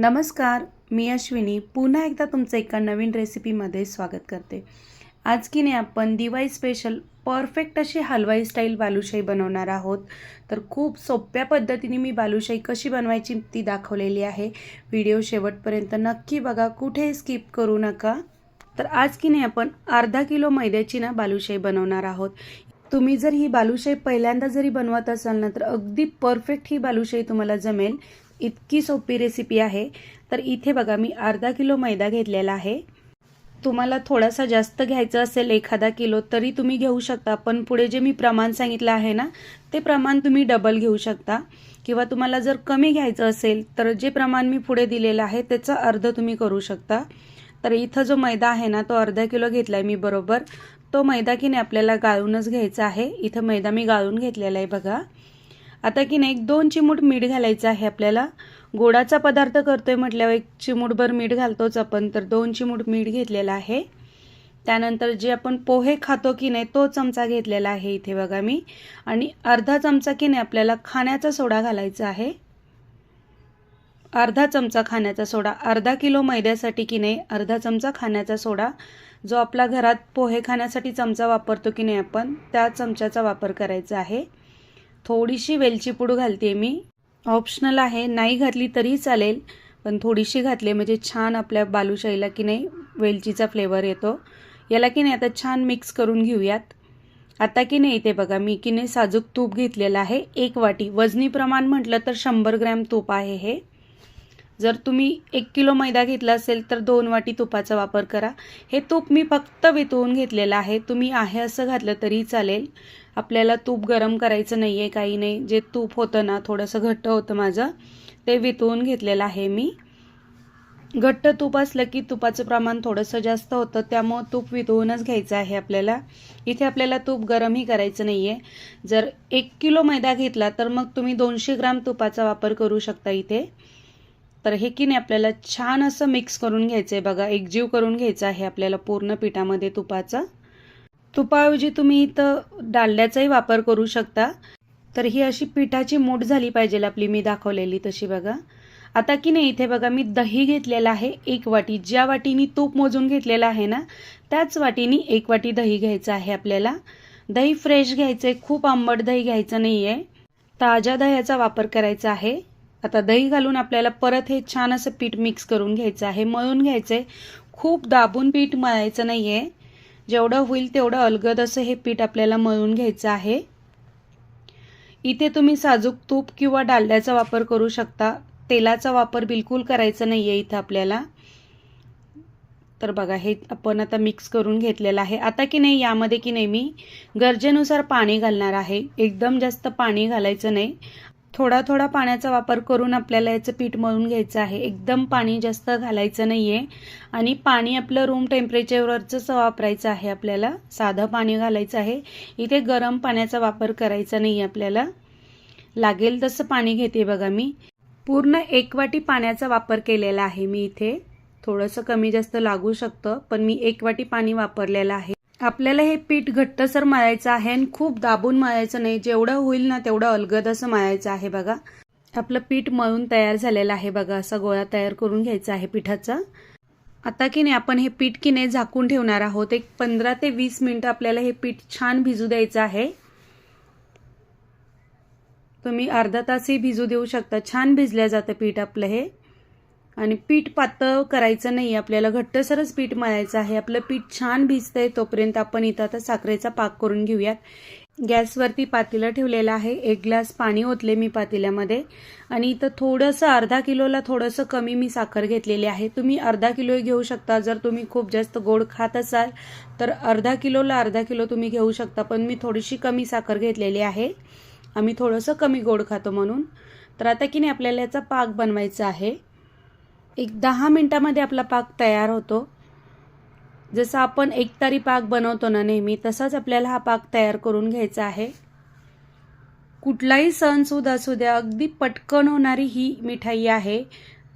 नमस्कार मी अश्विनी. पुन्हा एकदा तुमचं एका नवीन रेसिपीमध्ये स्वागत करते. आज की नाही आपण दिवाळी स्पेशल परफेक्ट अशी हलवाई स्टाईल बालुशाही बनवणार आहोत. तर खूप सोप्या पद्धतीने मी बालुशाही कशी बनवायची ती दाखवलेली आहे. व्हिडिओ शेवटपर्यंत नक्की बघा कुठे स्किप करू नका. तर आज की नाही आपण अर्धा किलो मैद्याची ना बालुशाही बनवणार आहोत. तुम्ही जर ही बालुशाही पहिल्यांदा जरी बनवत असाल ना तर अगदी परफेक्ट ही बालुशाही तुम्हाला जमेल. इतकी सोपी रेसिपी आहे. तर इथे बघा मी अर्धा किलो मैदा घेतलेला आहे. तुम्हाला थोडासा जास्त घ्यायचं असेल एखादा किलो तरी तुम्ही घेऊ शकता. पण पुढे जे मी प्रमाण सांगितलं आहे ना ते प्रमाण तुम्ही डबल घेऊ शकता. किंवा तुम्हाला जर कमी घ्यायचं असेल तर जे प्रमाण मी पुढे दिलेलं आहे त्याचं अर्ध तुम्ही करू शकता. तर इथं जो मैदा आहे ना तो अर्धा किलो घेतला आहे मी बरोबर. तो मैदा की नाही आपल्याला गाळूनच घ्यायचा आहे. इथं मैदा मी गाळून घेतलेला आहे बघा. आता की नाही एक दोन चिमूट मीठ घालायचं आहे आपल्याला. गोडाचा पदार्थ करतोय म्हटल्यावर एक चिमूटभर मीठ घालतोच आपण तर दोन चिमूट मीठ घेतलेला आहे. त्यानंतर जे आपण पोहे खातो की नाही तो चमचा घेतलेला आहे इथे बघा मी. आणि अर्धा चमचा की नाही आपल्याला खाण्याचा सोडा घालायचा आहे. अर्धा चमचा खाण्याचा सोडा अर्धा किलो मैद्यासाठी की नाही अर्धा चमचा खाण्याचा सोडा जो आपला घरात पोहे खाण्यासाठी चमचा वापरतो की नाही आपण त्या चमच्याचा वापर करायचा आहे. थोडीशी वेलची पूड घालते मी. ऑप्शनल आहे. नाही घातली तरी चालेल पण थोडीशी घातली म्हणजे छान आपल्या बालुशाहीला की नाही वेलचीचा फ्लेवर येतो. याला की नाही आता छान मिक्स करून घेऊयात. आता की नाही इथे बघा मी की नाही साजूक तूप घेतलेलं आहे. एक वाटी. वजनी प्रमाण म्हटलं तर शंभर ग्रॅम तूप आहे हे. जर तुम्ही एक किलो मैदा घेतला असेल तर दोन वाटी तुपाचा वापर करा. हे तूप मी फक्त वितळून घेतलेलं आहे. तुम्ही आहे असं घातलं तरी चालेल. आपल्याला तूप गरम करायचं नाही आहे काही नाही. जे तूप होतं ना थोडंसं घट्ट होतं माझं ते वितळून घेतलेलं आहे मी. घट्ट तूप असलं की तुपाचं प्रमाण थोडंसं जास्त होतं त्यामुळं तूप वितळूनच घ्यायचं आहे आपल्याला. इथे आपल्याला तूप गरमही करायचं नाही आहे जर एक किलो मैदा घेतला तर मग तुम्ही दोनशे ग्राम तुपाचा वापर करू शकता इथे. तर हे की नाही आपल्याला छान असं मिक्स करून घ्यायचं आहे बघा एकजीव करून घ्यायचं आहे आपल्याला पूर्ण पिठामध्ये तुपाचा. तुपाऐवजी तुम्ही इथं डालड्याचाही वापर करू शकता. तर ही अशी पिठाची मूठ झाली पाहिजे आपली मी दाखवलेली तशी बघा. आता की नाही इथे बघा मी दही घेतलेलं आहे एक वाटी. ज्या वाटीनी तूप मोजून घेतलेलं आहे ना त्याच वाटीनी एक वाटी दही घ्यायचं आहे आपल्याला. दही फ्रेश घ्यायचं आहे खूप आंबट दही घ्यायचं नाही आहे ताज्या दह्याचा वापर करायचा आहे. आता दही घालून आपल्याला परत हे छान असं पीठ मिक्स करून घ्यायचं आहे. मळून घ्यायचं आहे खूप दाबून पीठ मळायचं नाही आहे जेवढं होईल तेवढं अलगद असं हे पीठ आपल्याला मळून घ्यायचं आहे. इथे तुम्ही साजूक तूप किंवा डालड्याचा वापर करू शकता. तेलाचा वापर बिलकुल करायचा नाही आहे इथं आपल्याला. तर बघा हे आपण आता मिक्स करून घेतलेलं आहे. आता की नाही यामध्ये की नाही मी गरजेनुसार पाणी घालणार आहे. एकदम जास्त पाणी घालायचं नाही. थोडा थोडा पाण्याचा वापर करून आपल्याला याचं पीठ मळून घ्यायचं आहे. एकदम पाणी जास्त घालायचं नाही आहे आणि पाणी आपलं रूम टेम्परेचरवरचंच वापरायचं आहे आपल्याला. साधं पाणी घालायचं आहे. इथे गरम पाण्याचा वापर करायचा नाही आपल्याला. लागेल तसं पाणी घेते बघा मी. पूर्ण एक वाटी पाण्याचा वापर केलेला आहे मी इथे. थोडंसं कमी जास्त लागू शकतं पण मी एक वाटी पाणी वापरलेलं आहे. आपल्याला हे पीठ घट्टसर मळायचं आहे आणि खूप दाबून मळायचं नाही. जेवढं होईल ना तेवढं अलगद असं मळायचं आहे बघा. आपलं पीठ मळून तयार झालेलं आहे बघा. असा गोळा तयार करून घ्यायचा आहे पिठाचा. आता की नाही आपण हे पीठ की नाही झाकून ठेवणार आहोत. एक पंधरा ते वीस मिनिटं आपल्याला हे पीठ छान भिजू द्यायचं आहे. तुम्ही अर्धा तासही भिजू देऊ शकता. छान भिजल्या जातं पीठ आपलं हे. आणि पीठ पातळ करायचं नाही आपल्याला घट्टसरच पीठ मळायचं आहे. आपलं पीठ छान भिजतंय तोपर्यंत आपण इथं आता साखरेचा पाक करून घेऊयात. गॅसवरती पातेलं ठेवलेलं आहे. एक ग्लास पाणी ओतले मी पातेल्यामध्ये. आणि इथं थोडंसं अर्धा किलोला थोडंसं कमी मी साखर घेतलेली आहे. तुम्ही अर्धा किलो घेऊ शकता. जर तुम्ही खूप जास्त गोड खात असाल तर अर्धा किलोला अर्धा किलो तुम्ही घेऊ शकता. पण मी थोडीशी कमी साखर घेतलेली आहे. आम्ही थोडंसं कमी गोड खातो म्हणून. तर आता की नाही आपल्याला याचा पाक बनवायचा आहे. एक दहा मिनटामध्ये आपला पाक तयार होतो. जसं आपण एकतारी पाक बनवतो ना नेहमी तसाच आपल्याला हा पाक तयार करून घ्यायचा आहे. कुठलाही सणसूद असू द्या अगदी पटकन होणारी ही मिठाई आहे.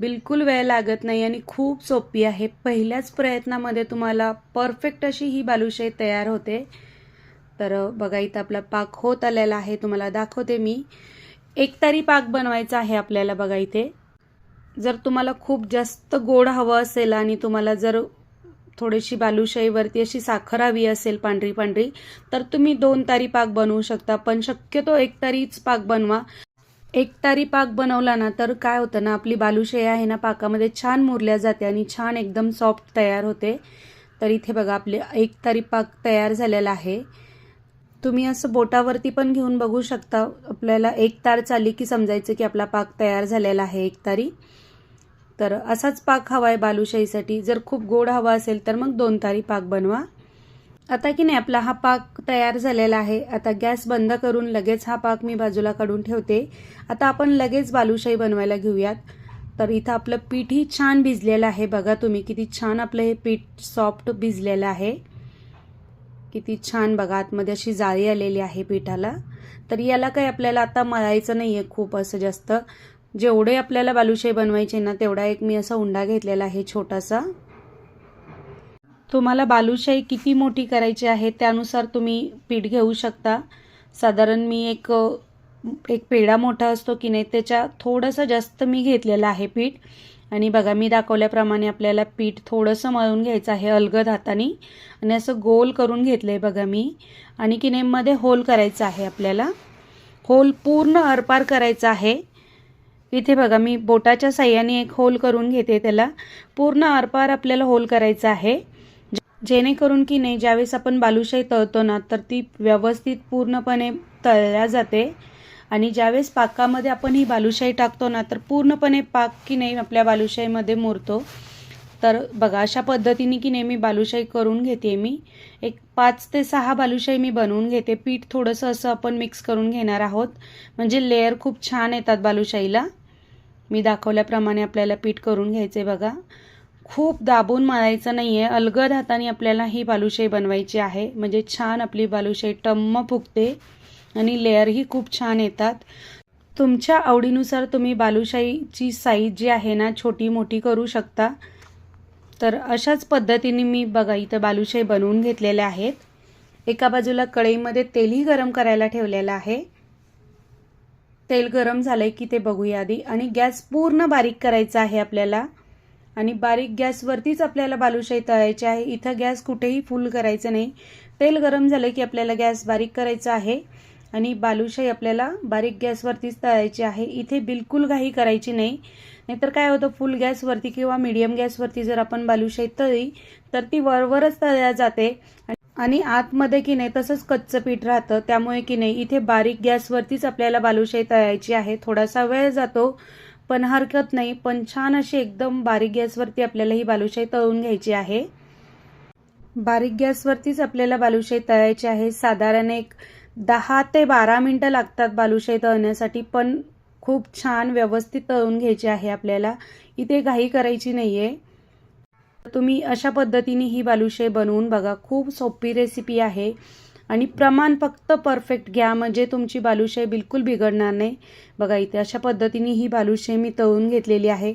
बिलकुल वेळ लागत नाही आणि खूप सोपी आहे. पहिल्याच प्रयत्नामध्ये तुम्हाला परफेक्ट अशी ही बालुशाही तयार होते. तर बघा इथं आपला पाक होत आलेला आहे. तुम्हाला दाखवते मी. एकतारी पाक बनवायचा आहे आपल्याला बघा इथे. जर तुम्हाला खूप जास्त गोड हवं असेल आणि तुम्हाला जर थोडीशी बालुशाहीवरती अशी साखर हवी असेल पांढरी पांढरी तर तुम्ही दोन तारी पाक बनवू शकता. पण शक्यतो एक तारीच पाक बनवा. एक तारी पाक बनवला ना तर काय होतं ना आपली बालुशाही आहे ना पाकामध्ये छान मुरल्या जाते आणि छान एकदम सॉफ्ट तयार होते. तर इथे बघा आपले एक तारी पाक तयार झालेला आहे. तुम्ही असं बोटावरती पण घेऊन बघू शकता. आपल्याला एक तार चालली की समजायचं की आपला पाक तयार झालेला आहे एक तारी. तर असाच पाक हवा आहे बालुशाहीसाठी. जर खूप गोड हवा असेल तर मग दोन तारी पाक बनवा. आता की नाही आपला हा पाक तयार झालेला आहे. आता गॅस बंद करून लगेच हा पाक मी बाजूला काढून ठेवते. आता आपण लगेच बालुशाही बनवायला घेऊयात. तर इथं आपलं पीठही छान भिजलेलं आहे. बघा तुम्ही किती छान आपलं हे पीठ सॉफ्ट भिजलेलं आहे. किती छान बघा आतमध्ये अशी जाळी आलेली आहे पिठाला. तर याला काही आपल्याला आता मळायचं नाही आहे खूप असं जास्त. जेवढे आपल्याला बालुशाही बनवायचे ना तेवढा एक मी असा उंडा घेतलेला आहे छोटासा. तुम्हाला बालुशाही किती मोठी करायची आहे त्यानुसार तुम्ही पीठ घेऊ शकता. साधारण मी एक एक पेढा मोठा असतो की नाही त्याच्या थोडंसं जास्त मी घेतलेलं आहे पीठ. आणि बघा मी दाखवल्याप्रमाणे आपल्याला पीठ थोडंसं मळून घ्यायचं आहे अलगद हाताने. आणि असं गोल करून घेतलं आहे बघा मी. आणि की नेममध्ये होल करायचं आहे आपल्याला. होल पूर्ण आरपार करायचा आहे. इथे बघा मी बोटाच्या साह्याने एक होल करून घेते त्याला. पूर्ण आरपार आपल्याला होल करायचा आहे. जेणेकरून की नाही ज्यावेळेस आपण बालुशाही तळतो ना तर ती व्यवस्थित पूर्णपणे तळल्या जाते. आणि ज्यावेळेस पाकामध्ये आपण ही बालुशाही टाकतो ना तर पूर्णपणे पाक की नाही आपल्या बालुशाहीमध्ये मुरतो. तर बघा अशा पद्धतीने की नेहमी बालुशाही करून घेते मी. एक पाच ते सहा बालुशाही मी बनवून घेते. पीठ थोडंसं असं आपण मिक्स करून घेणार आहोत. म्हणजे लेअर खूप छान येतात बालुशाहीला. मी दाखवल्याप्रमाणे आपल्याला पीठ करून घ्यायचं आहे बघा. खूप दाबून मळायचं नाही आहे अलगद हाताने आपल्याला ही बालुशाही बनवायची आहे. म्हणजे छान आपली बालुशाही टम्म फुगते आणि लेअरही खूप छान येतात. तुमच्या आवडीनुसार तुम्ही बालुशाहीची साईज जी आहे ना छोटी मोठी करू शकता. तर अशाच पद्धतीने मी बघा इथं बालुशाही बनवून घेतलेल्या आहेत. एका बाजूला कढईमध्ये तेलही गरम करायला ठेवलेलं आहे. तेल गरम झालंय की ते बघूया आधी. आणि गॅस पूर्ण बारीक करायचा आहे आपल्याला. आणि बारीक गॅसवरतीच आपल्याला बालुशाही तळायची आहे. इथं गॅस कुठेही फुल करायचं नाही. तेल गरम झालं की आपल्याला गॅस बारीक करायचा आहे. आणि बालुशाही आपल्याला बारीक गॅसवरतीच तळायची आहे. इथे बिलकुल घाई करायची नाही. नाहीतर काय होतं फुल गॅसवरती किंवा मीडियम गॅसवरती जर आपण बालुशाही तळली तर ती वरवरच तळल्या जाते. आणि आतमध्ये की नाही तसंच कच्चं पीठ राहतं. त्यामुळे की नाही इथे बारीक गॅसवरतीच आपल्याला बालुशाही तळायची आहे. थोडासा वेळ जातो पण हरकत नाही. पण छान अशी एकदम बारीक गॅसवरती आपल्याला ही बालुशाही तळून घ्यायची आहे. बारीक गॅसवरतीच आपल्याला बालुशाही तळायची आहे. साधारण एक दहा ते बारा मिनटं लागतात बालुशाही तळण्यासाठी पण खूप छान व्यवस्थित तळून घ्यायची आहे आपल्याला. इथे घाई करायची नाही आहे तुम्ही अशा पद्धतीने ही बालुशाही बनवून बघा. खूप सोपी रेसिपी आहे. आणि प्रमाण फक्त परफेक्ट घ्या. म्हणजे तुमची बालुशाही बिलकुल बिघडणार नाही. बघा इथे अशा पद्धतीने ही बालुशाही मी तळून घेतलेली आहे.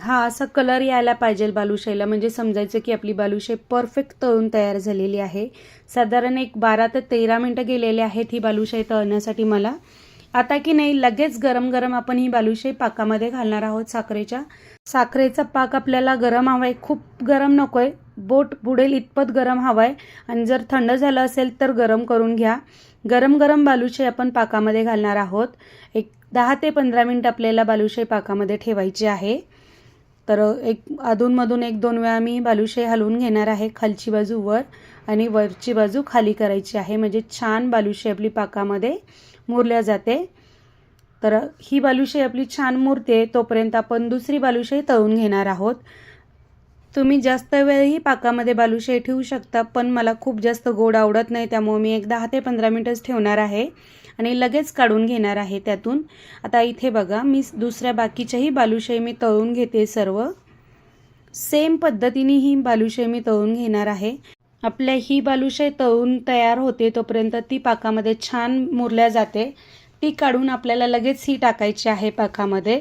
हा असा कलर यायला पाहिजे बालुशाहीला म्हणजे समजायचं की आपली बालुशाही परफेक्ट तळून तयार झालेली आहे. साधारण एक बारा ते तेरा मिनटं गेलेले आहेत ही बालुशाही तळण्यासाठी मला. आता की नाही लगेच गरम गरम आपण ही बालुशाही पाकामध्ये घालणार आहोत साखरेच्या. साखरेचा पाक आपल्याला गरम हवा आहे खूप गरम नको आहे बोट बुडेल इतपत गरम हवा आहे आणि जर थंड झालं असेल तर गरम करून घ्या. गरम गरम बालुशाही आपण पाकामध्ये घालणार आहोत. एक दहा ते पंधरा मिनिट आपल्याला बालुशाही पाकामध्ये ठेवायची आहे. तर एक अधूनमधून एक दोन वेळा मी बालुशाही हलवून घेणार आहे खालची बाजू वर आणि वरची बाजू खाली करायची आहे. म्हणजे छान बालुशाही आपली पाकामध्ये. मुरल्या जाते. तर ही बालुशाही आपली छान मुरते तोपर्यंत आपण दुसरी बालुशाही तळून घेणार आहोत. तुम्ही जास्त वेळही पाकामध्ये बालुशाही ठेवू शकता पण मला खूप जास्त गोड आवडत नाही त्यामुळे मी एक दहा ते पंधरा मिनटच ठेवणार आहे आणि लगेच काढून घेणार आहे त्यातून. आता इथे बघा मी दुसऱ्या बाकीच्याही बालुशाही मी तळून घेते सर्व. सेम पद्धतीने ही बालुशाही मी तळून घेणार आहे. आपल्या ही बालुशाही तळून तयार होते तोपर्यंत ती पाकामध्ये छान मुरल्या जाते. ती काढून आपल्याला लगेच ही टाकायची आहे पाकामध्ये.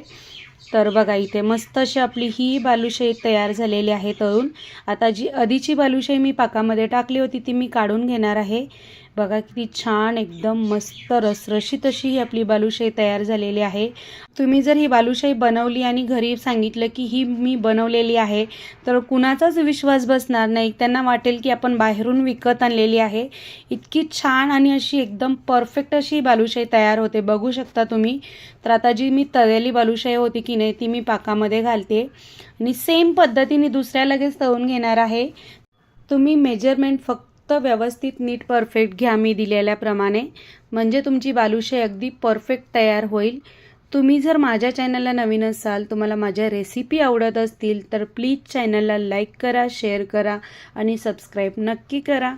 तर बघा इथे मस्त अशी आपली ही बालुशाही तयार झालेली आहे तळून. आता जी आधीची बालुशाही मी पाकामध्ये टाकली होती ती मी काढून घेणार आहे. बघा किती छान एकदम मस्त रसरशीत अशी ही आपली बालुशाही तयार झालेली आहे. तुम्ही जर ही बालुशाही बनवली आणि घरी सांगितलं की ही मी बनवलेली आहे तर कुणाचाच विश्वास बसणार नाही. त्यांना वाटेल की आपण बाहेरून विकत आणलेली आहे. इतकी छान आणि अशी एकदम परफेक्ट अशी बालुशाही तयार होते. बघू शकता तुम्ही. तर आता जी मी तळलेली बालुशाही होती की नाही ती मी पाकामध्ये घालते. आणि सेम पद्धतीने दुसऱ्या लगेच तळून घेणार आहे. तुम्ही मेजरमेंट फक्त फक्त व्यवस्थित नीट परफेक्ट घ्या मी दिलेल्याप्रमाणे. म्हणजे तुमची बालुशाही अगदी परफेक्ट तयार होईल. तुम्ही जर माझ्या चॅनलला नवीन असाल तुम्हाला माझ्या रेसिपी आवडत असतील तर प्लीज चॅनलला लाईक करा शेअर करा आणि सबस्क्राईब नक्की करा.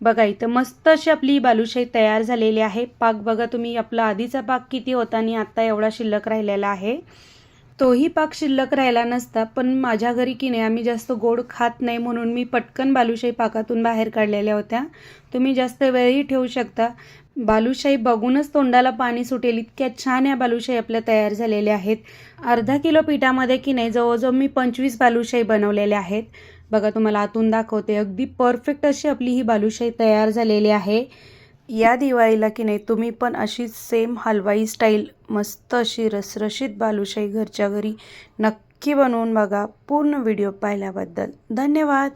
बघा इथं मस्त अशी आपली बालुशाही तयार झालेली आहे. पाक बघा तुम्ही आपला आधीचा पाक किती होता आणि आत्ता एवढा शिल्लक राहिलेला आहे. तोही पाक शिल्लक राहिला नसता पण माझ्या घरी की नाही आम्ही जास्त गोड खात नाही म्हणून मी पटकन बालुशाही पाकातून बाहेर काढलेल्या होत्या. तुम्ही जास्त वेळही ठेवू शकता. बालुशाही बघूनच तोंडाला पाणी सुटेल. इतक्या छान या बालुशाही आपल्या तयार झालेल्या आहेत. अर्धा किलो पिठामध्ये की नाही जवळजवळ मी पंचवीस बालुशाही बनवलेल्या आहेत. बघा तुम्हाला आतून दाखवते. अगदी परफेक्ट अशी आपली ही बालुशाही तयार झालेली आहे. या दिवाळीला की नाही तुम्ही पण अशी सेम हलवाई स्टाईल मस्त अशी रसरशीत बालुशाही घरच्या घरी नक्की बनवून बघा पूर्ण व्हिडिओ पाहिल्याबद्दल. धन्यवाद.